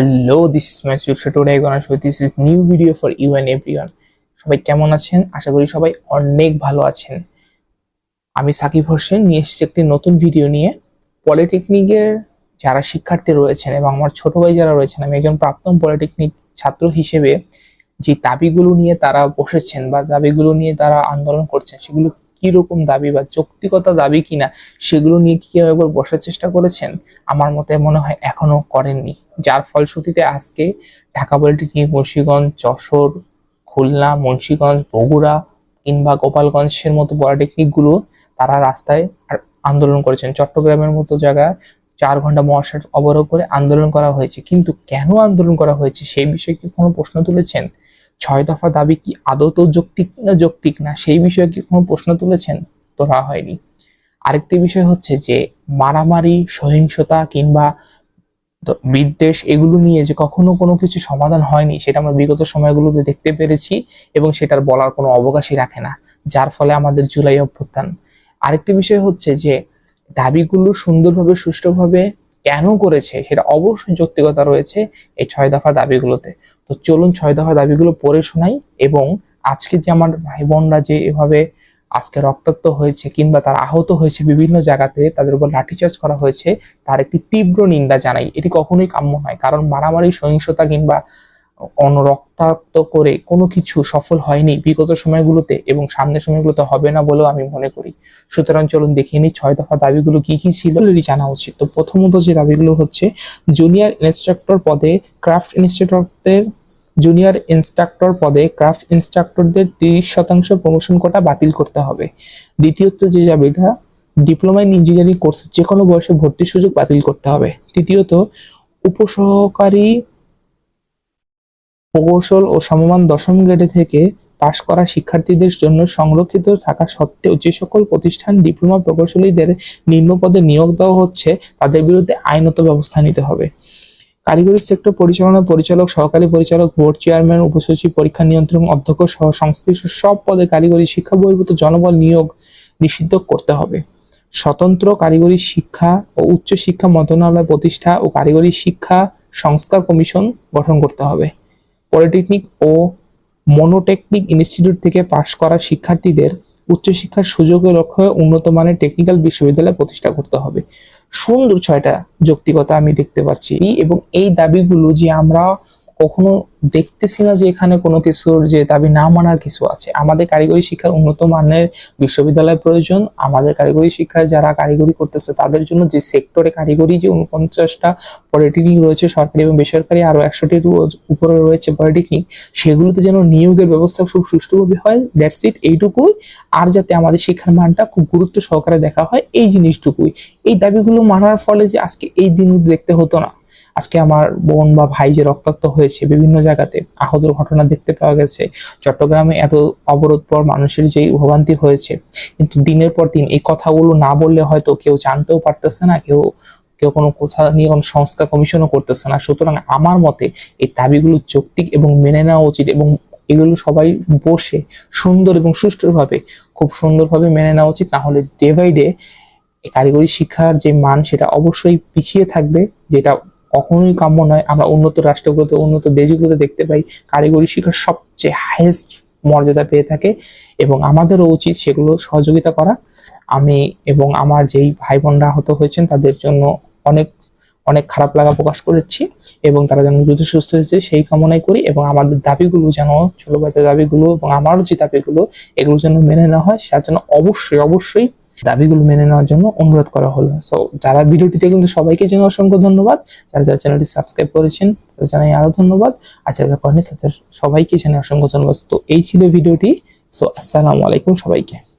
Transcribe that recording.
Future today I'm gonna show this is new video for you and everyone. সবাই কেমন আছেন? আশা করি সবাই অনেক ভালো আছেন। আমি সাকিব হোসেন, নিয়ে এসেছি একটি নতুন ভিডিও নিয়ে। পলিটেকনিকের যারা শিক্ষার্থী রয়েছেন এবং আমার ছোট ভাই যারা রয়েছেন, আমি একজন প্রাক্তন পলিটেকনিক ছাত্র হিসেবে যে দাবিগুলো নিয়ে তারা বসেছেন বা দাবিগুলো নিয়ে তারা আন্দোলন করছেন, সেগুলো কি রকম দাবি বা যৌক্তিকতা দাবি কিনা সেগুলো নিয়ে কি কেউ একবার বসার চেষ্টা করেছেন? আমার মতে মনে হয় এখনও করেননি। যার ফলশ্রুতিতে আজকে ঢাকা পলিটেকনিক মুন্সিগঞ্জ, যশোর, খুলনা, মুন্সিগঞ্জ, বগুড়া কিংবা গোপালগঞ্জের মতো পলিটেকনিকগুলো তারা রাস্তায় আন্দোলন করেছেন। চট্টগ্রামের মতো জায়গায় চার ঘণ্টা মহাসড়ক অবরোধ করে আন্দোলন করা হয়েছে। কিন্তু কেন আন্দোলন করা হয়েছে সেই বিষয়ে কি কোনো প্রশ্ন তুলেছেন? ছয় দফা দাবি কি আদত যৌক্তিক না যৌক্তিক না, সেই বিষয়ে কি কোনো প্রশ্ন তুলেছেন? তোলা হয়নি। আরেকটি বিষয় হচ্ছে যে, মারামারি, সহিংসতা কিংবা বিদ্বেষ এগুলো নিয়ে যে কখনো কোনো কিছু সমাধান হয়নি, সেটা আমরা বিগত সময়গুলোতে দেখতে পেরেছি এবং সেটার বলার কোনো অবকাশই রাখে না, যার ফলে আমাদের জুলাই অভ্যুত্থান। আরেকটি বিষয় হচ্ছে যে, দাবিগুলো সুন্দরভাবে, সুষ্ঠুভাবে কেন করেছে, সেটা অবশ্যই যৌক্তিকতা রয়েছে এই ছয় দফা দাবিগুলোতে। তো চলুন ছয় দফা দাবিগুলো পড়ে শোনাই এবং আজকে যে আমার ভাই বোনরা যে এভাবে আজকে রক্তাক্ত হয়েছে কিংবা তারা আহত হয়েছে বিভিন্ন জায়গাতে, তাদের উপর লাঠিচার্জ করা হয়েছে, তার একটি তীব্র নিন্দা জানাই। এটি কখনোই কাম্য নয়, কারণ মারামারি, সহিংসতা কিংবা অন্য রক্তাক্ত করে কোনো কিছু সফল হয়নি বিগত সময়গুলোতে এবং সামনের সময়গুলোতে হবে না বলেও আমি মনে করি। সুতরাং চলুন দেখে নিই ছয় দফা দাবিগুলো কি কি ছিল। এগুলি জানা উচিত। তো প্রথমত যে দাবিগুলো হচ্ছে, জুনিয়র ইনস্ট্রাক্টর পদে ক্রাফট ইনস্টিটিউটদের জুনিয়র ইনস্ট্রাক্টর পদে ক্রাফট ইনস্ট্রাক্টরদের তিরিশ শতাংশ প্রমোশন কোটা বাতিল করতে হবে। দ্বিতীয়ত যে দাবিটা ডিপ্লোমা ইন ইঞ্জিনিয়ারিং কোর্স যে কোনো বয়সে ভর্তির সুযোগ বাতিল করতে হবে। তৃতীয়ত, উপসহকারী প্রকৌশল ও সমমান দশম গ্রেডে থেকে পাশ করা শিক্ষার্থীদের জন্য সংরক্ষিত থাকা সত্ত্বেও যে সকল প্রতিষ্ঠান ডিপ্লোমা প্রকৌশলীদের নিম্ন পদে নিয়োগ দেওয়া হচ্ছে, তাদের বিরুদ্ধে আইনত ব্যবস্থা নিতে হবে। কারিগরি সেক্টর পরিচালনা পরিচালক, সহকারী পরিচালক, বোর্ড চেয়ারম্যান, উপসচিব, পরীক্ষা নিয়ন্ত্রণ অধ্যক্ষ সহ সংশ্লিষ্ট সব পদে কারিগরি শিক্ষা বহির্ভূত জনবল নিয়োগ নিষিদ্ধ করতে হবে। স্বতন্ত্র কারিগরি শিক্ষা ও উচ্চ শিক্ষা মন্ত্রণালয় প্রতিষ্ঠা ও কারিগরি শিক্ষা সংস্কার কমিশন গঠন করতে হবে। পলিটেকনিক ও মনোটেকনিক ইনস্টিটিউট থেকে পাশ করা শিক্ষার্থীদের উচ্চশিক্ষার সুযোগের লক্ষ্যে উন্নত মানের টেকনিক্যাল বিশ্ববিদ্যালয় প্রতিষ্ঠা করতে হবে। সুন্দর ছয়টা যৌক্তিকতা আমি দেখতে পাচ্ছি। এবং এই দাবিগুলো যে আমরা কখনো দেখতেছি না যে এখানে কোনো কিছুর যে দাবি না মানার কিছু আছে। আমাদের কারিগরি শিক্ষার উন্নত মানের বিশ্ববিদ্যালয় প্রয়োজন। আমাদের কারিগরি শিক্ষায় যারা কারিগরি করতেছে, তাদের জন্য যে সেক্টরে কারিগরি যে উনপঞ্চাশটা পলিটেকনিক রয়েছে, সরকারি এবং বেসরকারি, আরও একশোটির উপরে রয়েছে পলিটেকনিক সেগুলোতে যেন নিয়োগের ব্যবস্থা খুব সুষ্ঠুভাবে হয়। দ্যাটস ইট এইটুকুই। আর যাতে আমাদের শিক্ষার মানটা খুব গুরুত্ব সহকারে দেখা হয়, এই জিনিসটুকুই। এই দাবিগুলো মানার ফলে যে আজকে এই দিন দেখতে হতো না। আজকে আমার বোন বা ভাই যে রক্তাক্ত হয়েছে বিভিন্ন জায়গাতে আহতর ঘটনা দেখতে পাওয়া গেছে। চট্টগ্রামে এত অবরোধ পর মানুষের যেই ভোগান্তি হয়েছে, কিন্তু দিনের পর দিন এই কথাগুলো না বললে হয়তো কেউ জানতেও পারতেছে না, কেউ কেউ কোনো কোথা নিয়ে কোনো সংস্কার কমিশনও করতেছে না। সুতরাং আমার মতে এই দাবিগুলো যৌক্তিক এবং মেনে নেওয়া উচিত এবং এগুলো সবাই বসে সুন্দর এবং সুষ্ঠুভাবে, খুব সুন্দরভাবে মেনে নেওয়া উচিত। না হলে ডে বাই ডে কারিগরি শিক্ষার যে মান, সেটা অবশ্যই পিছিয়ে থাকবে, যেটা কখনোই কাম্য নয়। আমরা উন্নত রাষ্ট্রগুলোতে, উন্নত দেশগুলোতে দেখতে পাই কারিগরি শিক্ষার সবচেয়ে হাইয়েস্ট মর্যাদা পেয়ে থাকে এবং আমাদেরও উচিত সেগুলো সহযোগিতা করা। আমি এবং আমার যেই ভাই বোনরা আহত হয়েছেন, তাদের জন্য অনেক অনেক খারাপ লাগা প্রকাশ করেছি এবং তারা যেন দ্রুত সুস্থ হয়েছে সেই কামনাই করি এবং আমাদের দাবিগুলো যেন ছোট ভাইদের দাবিগুলো এবং আমারও যে দাবিগুলো, এগুলো যেন মেনে নেওয়া হয় তার জন্য অবশ্যই অবশ্যই দাবিগুলো মেনে নেওয়ার জন্য অনুরোধ করা হলো। সো যারা ভিডিওটি দেখলেন তো সবাইকে জন্য অসংখ্য ধন্যবাদ। যারা যারা চ্যানেলটি সাবস্ক্রাইব করেছেন, তাদের জানাই আরও ধন্যবাদ। আর যারা করেনি তাদের সবাইকে জানাই অসংখ্য ধন্যবাদ। তো এই ছিল ভিডিওটি। সো আসসালামু আলাইকুম সবাইকে।